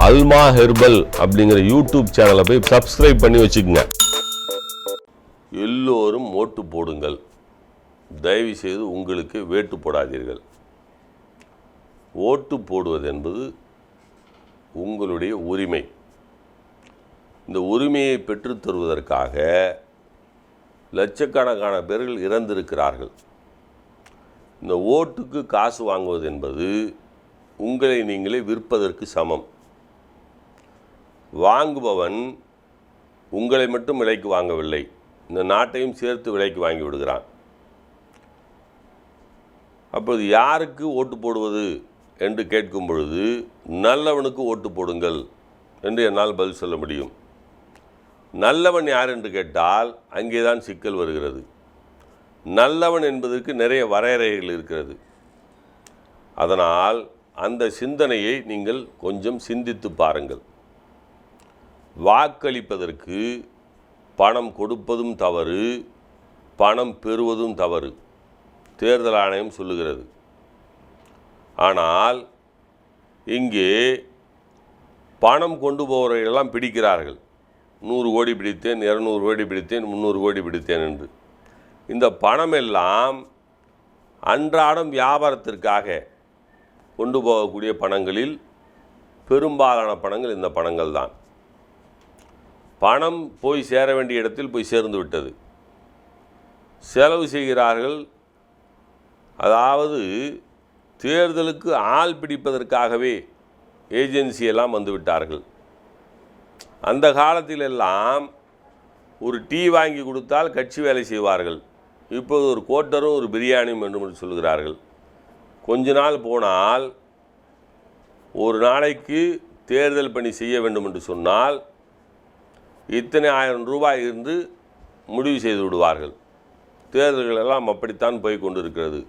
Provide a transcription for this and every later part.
அல்மா herbal அப்படிங்கிற YouTube சேனலை போய் சப்ஸ்கிரைப் பண்ணி வச்சுக்கோங்க. எல்லோரும் ஓட்டு போடுங்கள். தயவு செய்து உங்களுக்கு வேட்டு போடாதீர்கள். ஓட்டு போடுவது என்பது உங்களுடைய உரிமை. இந்த உரிமையை பெற்றுத்தருவதற்காக லட்சக்கணக்கான பேர்கள் இறந்திருக்கிறார்கள். இந்த ஓட்டுக்கு காசு வாங்குவது என்பது உங்களை நீங்களே விற்பதற்கு சமம். வாங்குபவன் உங்களை மட்டும் விலைக்கு வாங்கவில்லை. இந்த நாட்டையும் சேர்த்து விலைக்கு வாங்கி விடுகிறான். அப்போது யாருக்கு ஓட்டு போடுவது என்று கேட்கும் பொழுது நல்லவனுக்கு ஓட்டு போடுங்கள் என்று என்னால் பதில் சொல்ல முடியும். நல்லவன் யார் என்று கேட்டால் அங்கேதான் சிக்கல் வருகிறது. நல்லவன் என்பதற்கு நிறைய வரையறைகள் இருக்கிறது. அதனால் அந்த சிந்தனையை நீங்கள் கொஞ்சம் சிந்தித்து பாருங்கள். வாக்களிப்பதற்கு பணம் கொடுப்பதும் தவறு பணம் பெறுவதும் தவறு. தேர்தல் ஆணையம் சொல்லுகிறது. ஆனால் இங்கே பணம் கொண்டு போகிறவர்களெல்லாம் பிடிக்கிறார்கள். நூறு கோடி பிடித்தேன் இரநூறு கோடி பிடித்தேன் முந்நூறு கோடி பிடித்தேன் என்று. இந்த பணம் எல்லாம் அன்றாடம் வியாபாரத்திற்காக கொண்டு போகக்கூடிய பணங்களில் பெரும்பாலான பணங்கள் இந்த பணங்கள் தான் பணம் போய் சேர வேண்டிய இடத்தில் போய் சேர்ந்து விட்டது. செலவு செய்கிறார்கள். அதாவது தேர்தலுக்கு ஆள் பிடிப்பதற்காகவே ஏஜென்சி எல்லாம் வந்து விட்டார்கள். அந்த காலத்திலெல்லாம் ஒரு டீ வாங்கி கொடுத்தால் கட்சி வேலை செய்வார்கள். இப்போது ஒரு கோட்டரும் ஒரு பிரியாணியும் வேண்டும் என்று சொல்கிறார்கள். கொஞ்ச நாள் போனால் ஒரு நாளைக்கு தேர்தல் பணி செய்ய வேண்டும் என்று சொன்னால் இத்தனை ஆயிரம் ரூபாய் இருந்து முடிவு செய்து விடுவார்கள். தேர்தல்கள் எல்லாம் அப்படித்தான் போய் கொண்டிருக்கிறது.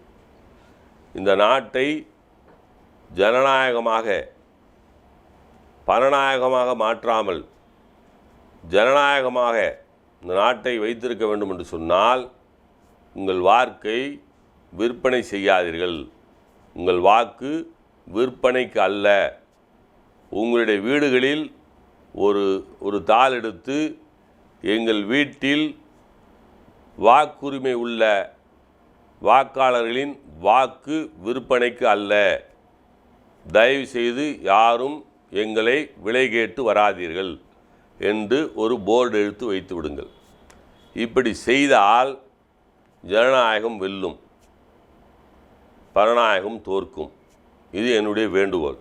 இந்த நாட்டை ஜனநாயகமாக பணநாயகமாக மாற்றாமல் ஜனநாயகமாக இந்த நாட்டை வைத்திருக்க வேண்டும் என்று சொன்னால் உங்கள் வாக்கை விற்பனை செய்யாதீர்கள். உங்கள் வாக்கு விற்பனைக்கு அல்ல. உங்களுடைய வீடுகளில் ஒரு ஒரு தாள் எடுத்து எங்கள் வீட்டில் வாக்குரிமை உள்ள வாக்காளர்களின் வாக்கு விற்பனைக்கு அல்ல. தயவு செய்து யாரும் எங்களை விலை கேட்டு வராதீர்கள் என்று ஒரு போர்டு எடுத்து வைத்து விடுங்கள். இப்படி செய்தால் ஜனநாயகம் வெல்லும் பரநாயகம் தோற்கும். இது என்னுடைய வேண்டுகோள்.